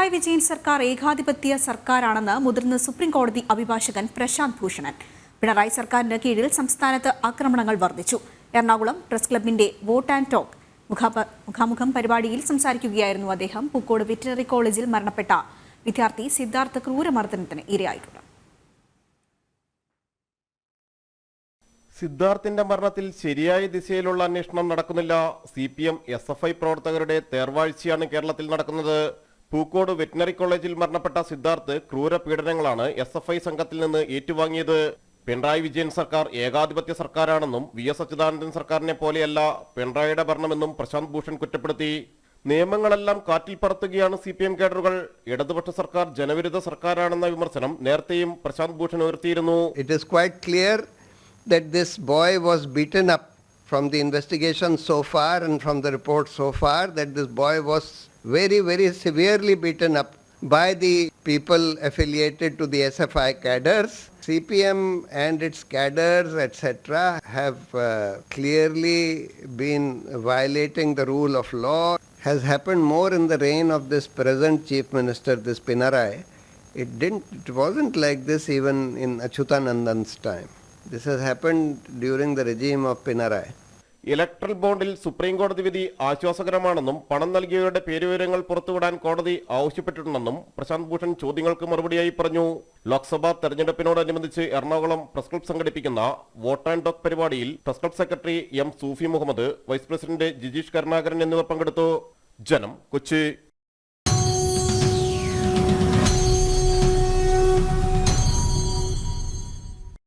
പിണറായി വിജയൻ സർക്കാർ ഏകാധിപത്യ സർക്കാരാണെന്ന് മുതിർന്ന സുപ്രീം കോടതി അഭിഭാഷകൻ പ്രശാന്ത് ഭൂഷണൻ. പിണറായി സർക്കാരിന് കീഴിൽ സംസ്ഥാനത്ത് ആക്രമണങ്ങൾ വർദ്ധിച്ചു. എറണാകുളം പ്രസ് ക്ലബിന്റെ വോട്ട് ആൻഡ് ടോക്ക് മുഖാമുഖം പരിപാടിയിൽ സംസാരിക്കുകയായിരുന്നു അദ്ദേഹം. പൂക്കോട് വെറ്റിനറി കോളേജിൽ മരണപ്പെട്ട വിദ്യാർത്ഥി സിദ്ധാർത്ഥ ക്രൂരമർദ്ദനത്തിന് ഇരയായിട്ടുണ്ട്. സിദ്ധാർത്ഥിന്റെ മരണത്തിൽ ശരിയായ ദിശയിലുള്ള അന്വേഷണം നടക്കുന്നില്ല. C P M S F I പ്രവർത്തകരുടെ തേർവാഴ്ചയാണ് കേരളത്തിൽ നടക്കുന്നത്. പൂക്കോട് വെറ്റിനറി കോളേജിൽ മരണപ്പെട്ട സിദ്ധാർത്ഥ് ക്രൂര പീഡനങ്ങളാണ് എസ് എഫ് ഐ സംഘത്തിൽ നിന്ന് ഏറ്റുവാങ്ങിയത്. പിണറായി വിജയൻ സർക്കാർ ഏകാധിപത്യ സർക്കാരാണെന്നും വി എസ് അച്യുതാനന്ദൻ സർക്കാരിനെ പോലെയല്ല പിണറായിയുടെ ഭരണമെന്നും പ്രശാന്ത് ഭൂഷൺ കുറ്റപ്പെടുത്തി. നിയമങ്ങളെല്ലാം കാറ്റിൽ പറത്തുകയാണ് സി പി എം കേഡറുകൾ. ഇടതുപക്ഷ സർക്കാർ ജനവിരുദ്ധ സർക്കാരാണെന്ന വിമർശനം നേരത്തെയും പ്രശാന്ത് ഭൂഷൺ ഉയർത്തിയിരുന്നു. Clear that this boy was beaten up from the investigation so far and from the report so far that this boy was very, very severely beaten up by the people affiliated to the SFI cadres. CPM and its cadres, etc., have uh, clearly been violating the rule of law. Has happened more in the reign of this present chief minister, this Pinarai. It didn't. It wasn't like this even in Achyutanandan's time. This has happened during the regime of Pinarai. Electoral ബോണ്ടിൽ supreme കോടതി വിധി ആശ്വാസകരമാണെന്നും പണം നൽകിയവരുടെ പേരുവിവരങ്ങൾ പുറത്തുവിടാൻ കോടതി ആവശ്യപ്പെട്ടിട്ടുണ്ടെന്നും പ്രശാന്ത് ഭൂഷൺ ചോദ്യങ്ങൾക്ക് മറുപടിയായി പറഞ്ഞു. ലോക്സഭാ തെരഞ്ഞെടുപ്പിനോടനുബന്ധിച്ച് Ernakulam press club സംഘടിപ്പിക്കുന്ന vote and talk പരിപാടിയിൽ press club secretary M Sufi Muhammad vice president Jijeesh Karunakaran എന്നിവർ പങ്കെടുത്തു. ജനം കൊച്ചി.